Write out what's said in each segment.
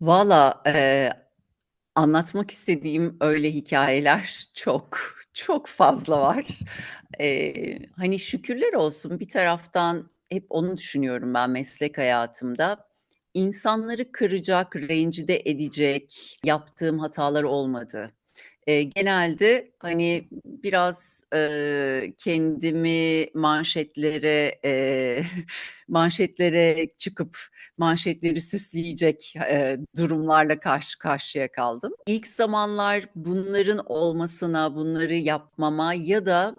Valla, eee, anlatmak istediğim öyle hikâyeler çok, çok fazla var. Eee, hani, şükürler olsun bir taraftan hep onu düşünüyorum ben meslek hayatımda. İnsanları kıracak, rencide edecek yaptığım hatalar olmadı. Eee, genelde, hani, biraz, eee, kendimi manşetlere, eee, manşetlere çıkıp manşetleri süsleyecek, eee, durumlarla karşı karşıya kaldım. İlk zamanlar bunların olmasına, bunları yapmama ya da,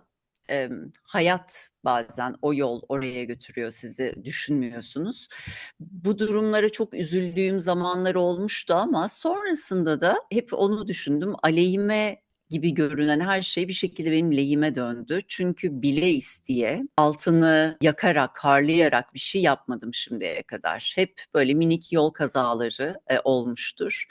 emm, hayat bazen o yol oraya götürüyor sizi, düşünmüyorsunuz. Bu durumlara çok üzüldüğüm zamanlar olmuştu ama sonrasında da hep onu düşündüm. Aleyhime gibi görünen her şey bir şekilde benim lehime döndü. Çünkü bile isteye, altını yakarak, harlayarak bir şey yapmadım şimdiye kadar. Hep böyle minik yol kazaları, eee, olmuştur.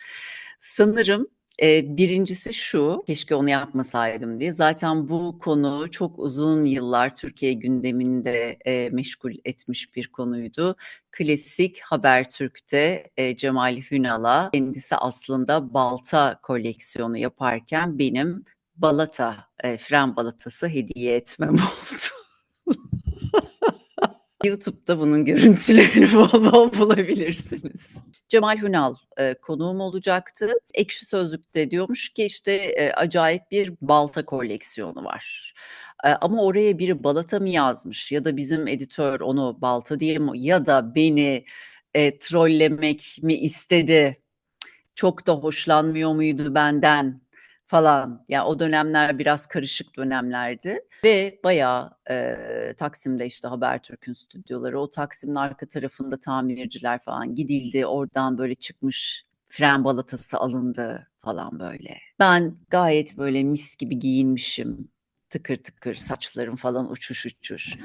Sanırım, eee, 1'incisi şu, keşke onu yapmasaydım diye. Zaten bu konu çok uzun yıllar Türkiye gündemini de, eee, meşgul etmiş bir konuydu. Klasik Habertürk'te, eee, Cemal Hünal'a kendisi aslında balta koleksiyonu yaparken benim balata, eee, fren balatası hediye etmem oldu. YouTube'da bunun görüntülerini bol bol bulabilirsiniz. Cemal Hünal, eee, konuğum olacaktı. Ekşi Sözlük'te diyormuş ki, işte, eee, acayip bir balta koleksiyonu var. Eee, ama oraya biri balata mı yazmış ya da bizim editör onu balta diye mi ya da beni, eee, trollemek mi istedi, çok da hoşlanmıyor muydu benden falan. Ya, o dönemler biraz karışık dönemlerdi ve bayağı, eee, Taksim'de, işte, Habertürk'ün stüdyoları, o Taksim'in arka tarafında tamirciler falan gidildi. Oradan böyle çıkmış fren balatası alındı falan böyle. Ben gayet böyle mis gibi giyinmişim, tıkır tıkır saçlarım falan uçuş uçuş.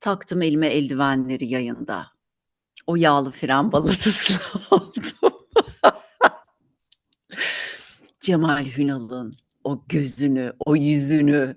Taktım elime eldivenleri yayında. O yağlı fren balatasını aldım. Cemal Hünal'ın o gözünü, o yüzünü,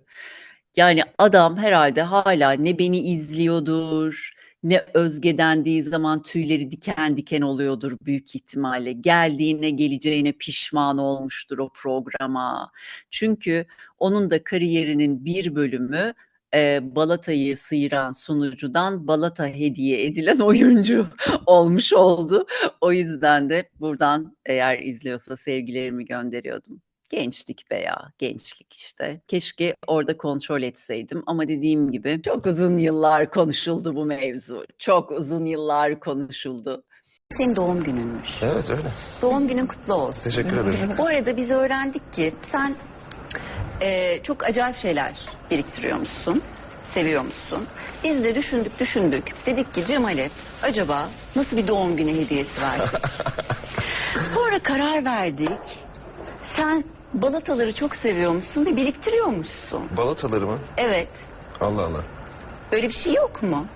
yani adam herhâlde hâlâ ne beni izliyordur, ne Özge dendiği zaman tüyleri diken diken oluyordur büyük ihtimalle. Geldiğine, geleceğine pişman olmuştur o programa. Çünkü onun da kariyerinin bir bölümü, eee, balatayı sıyıran sunucudan balata hediye edilen oyuncu olmuş oldu. O yüzden de buradan eğer izliyorsa sevgilerimi gönderiyordum. Gençlik be ya, gençlik işte. Keşke orada kontrol etseydim ama dediğim gibi çok uzun yıllar konuşuldu bu mevzu. Çok uzun yıllar konuşuldu. Senin doğum gününmüş. Evet öyle. Doğum günün kutlu olsun. Teşekkür ederim. Bu arada biz öğrendik ki sen e, çok acayip şeyler biriktiriyormuşsun, seviyormuşsun. Biz de düşündük düşündük. Dedik ki Cemal'e acaba nasıl bir doğum günü hediyesi versek? Sonra karar verdik. Sen balataları çok seviyormuşsun ve biriktiriyormuşsun. Balataları mı? Evet. Allah Allah. Böyle bir şey yok mu?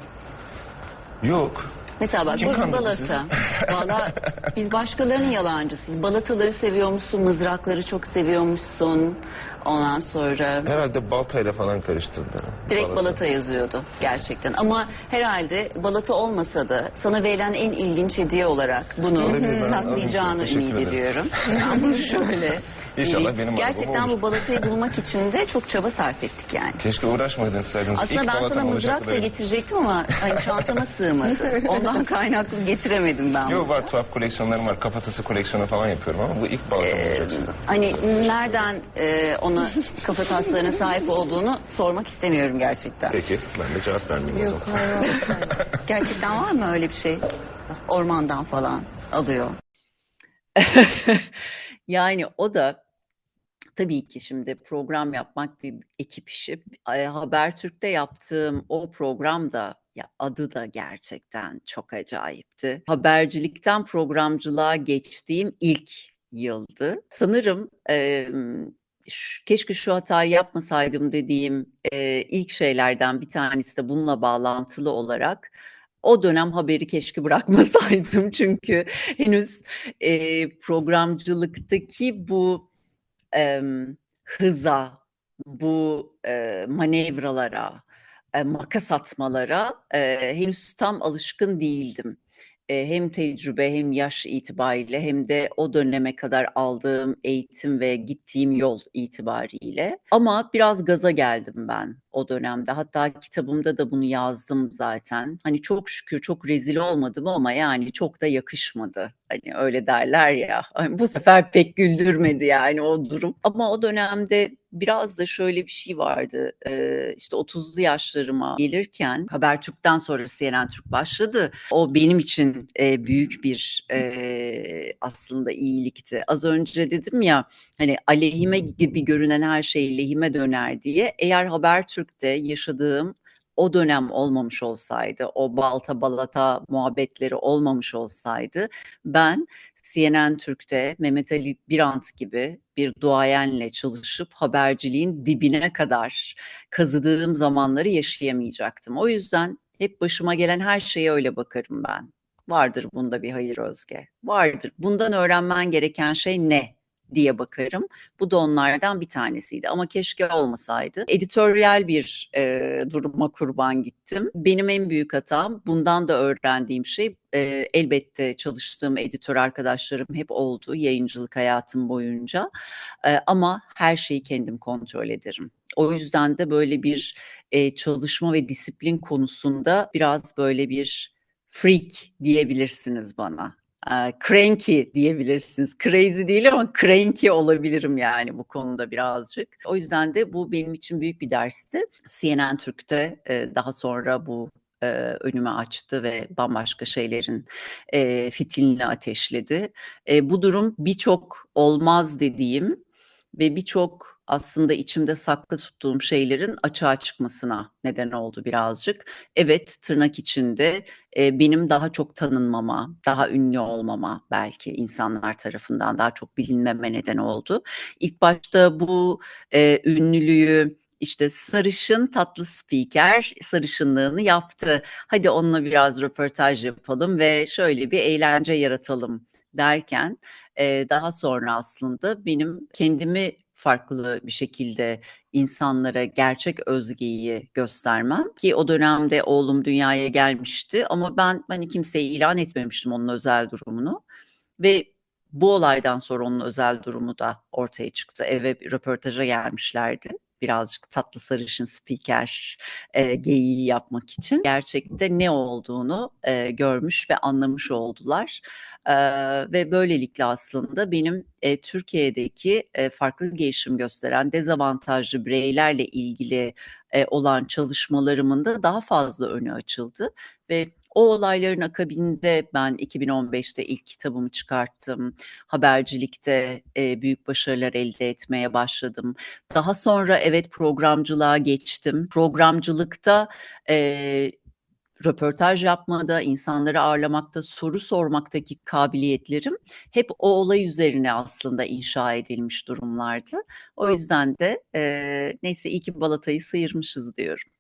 Yok. Mesela bak Kim bu kandırdı balata. Valla biz başkalarının yalancısıyız. Balataları seviyormuşsun, mızrakları çok seviyormuşsun. Ondan sonra Herhalde baltayla falan karıştırdılar. direkt balata yazıyordu gerçekten. Ama herhalde balata olmasa da sana verilen en ilginç hediye olarak bunu saklayacağını ümit ediyorum. Bunu şöyle İnşallah benim Gerçekten bu balatayı bulmak için de çok çaba sarf ettik yani. Keşke uğraşmaydın saydınız. Aslında İlk ben sana balatam mızrak da benim. getirecektim ama hani çantama sığmadı. Ondan kaynaklı getiremedim ben. Yok bunu. var tuhaf koleksiyonlarım var. Kafatası koleksiyonu falan yapıyorum ama bu ilk balatam Ee, hani nereden e, ona kafa taslarına sahip olduğunu sormak istemiyorum gerçekten. Peki ben de cevap vermeyeyim o zaman. Gerçekten var mı öyle bir şey? Ormandan falan alıyor. Yani o da tabii ki şimdi program yapmak bir ekip işi. Habertürk'te yaptığım o program da ya adı da gerçekten çok acayipti. Habercilikten programcılığa geçtiğim ilk yıldı. Sanırım, emm, ş keşke şu hatayı yapmasaydım dediğim, eee, ilk şeylerden bir tanesi de bununla bağlantılı olarak o dönem haberi keşke bırakmasaydım. Çünkü henüz, eee, programcılıktaki bu, emm, hıza, bu, eee, manevralara, eee, makas atmalara, eee, henüz tam alışkın değildim. Eee, hem tecrübe hem yaş itibariyle hem de o döneme kadar aldığım eğitim ve gittiğim yol itibariyle. Ama biraz gaza geldim ben o dönemde. Hatta kitabımda da bunu yazdım zaten. Hani çok şükür çok rezil olmadım ama yani çok da yakışmadı. Hani öyle derler ya. Bu sefer pek güldürmedi yani o durum. Ama o dönemde biraz da şöyle bir şey vardı. Eee, işte 30'lu yaşlarıma gelirken Habertürk'ten sonra CNN Türk başladı. O benim için eee, büyük bir eee, aslında iyilikti. Az önce dedim ya hani aleyhime gibi görünen her şey lehime döner diye. Eğer Habertürk'te yaşadığım o dönem olmamış olsaydı, o balta balata muhabbetleri olmamış olsaydı ben CNN Türk'te Mehmet Ali Birant gibi bir duayenle çalışıp haberciliğin dibine kadar kazıdığım zamanları yaşayamayacaktım. O yüzden hep başıma gelen her şeye öyle bakarım ben. Vardır bunda bir hayır Özge. Vardır. Bundan öğrenmen gereken şey ne? Diye bakarım. Bu da onlardan bir tanesiydi ama keşke olmasaydı. Editoryal bir e, duruma kurban gittim. Benim en büyük hatam bundan da öğrendiğim şey e, elbette çalıştığım editör arkadaşlarım hep oldu yayıncılık hayatım boyunca. E, ama her şeyi kendim kontrol ederim. O yüzden de böyle bir e, çalışma ve disiplin konusunda biraz böyle bir freak diyebilirsiniz bana. Cranky diyebilirsiniz. Crazy değil ama cranky olabilirim yani bu konuda birazcık. O yüzden de bu benim için büyük bir dersti. CNN Türk'te daha sonra bu eee, önümü açtı ve bambaşka şeylerin eee, fitilini ateşledi. Bu durum birçok olmaz dediğim ve birçok aslında içimde saklı tuttuğum şeylerin açığa çıkmasına neden oldu birazcık. Evet, tırnak içinde eee, benim daha çok tanınmama, daha ünlü olmama belki insanlar tarafından daha çok bilinmeme neden oldu. İlk başta bu eee, ünlülüğü işte sarışın tatlı spiker sarışınlığını yaptı. Hadi onunla biraz röportaj yapalım ve şöyle bir eğlence yaratalım derken eee, daha sonra aslında benim kendimi farklı bir şekilde insanlara gerçek Özge'yi göstermem ki o dönemde oğlum dünyaya gelmişti ama ben hani kimseye ilan etmemiştim onun özel durumunu ve bu olaydan sonra onun özel durumu da ortaya çıktı. Eve bir röportaja gelmişlerdi. Birazcık tatlı sarışın spiker eee, geyiği yapmak için. Gerçekte ne olduğunu eee, görmüş ve anlamış oldular. Eee, ve böylelikle aslında benim eee, Türkiye'deki eee, farklı gelişim gösteren dezavantajlı bireylerle ilgili eee, olan çalışmalarımın da daha fazla önü açıldı ve o olayların akabinde ben 2015'te ilk kitabımı çıkarttım. Habercilikte eee, büyük başarılar elde etmeye başladım. Daha sonra evet programcılığa geçtim. Programcılıkta eee, röportaj yapmada, insanları ağırlamakta, soru sormaktaki kabiliyetlerim hep o olay üzerine aslında inşa edilmiş durumlardı. O yüzden de eee, neyse iyi ki balatayı sıyırmışız diyorum.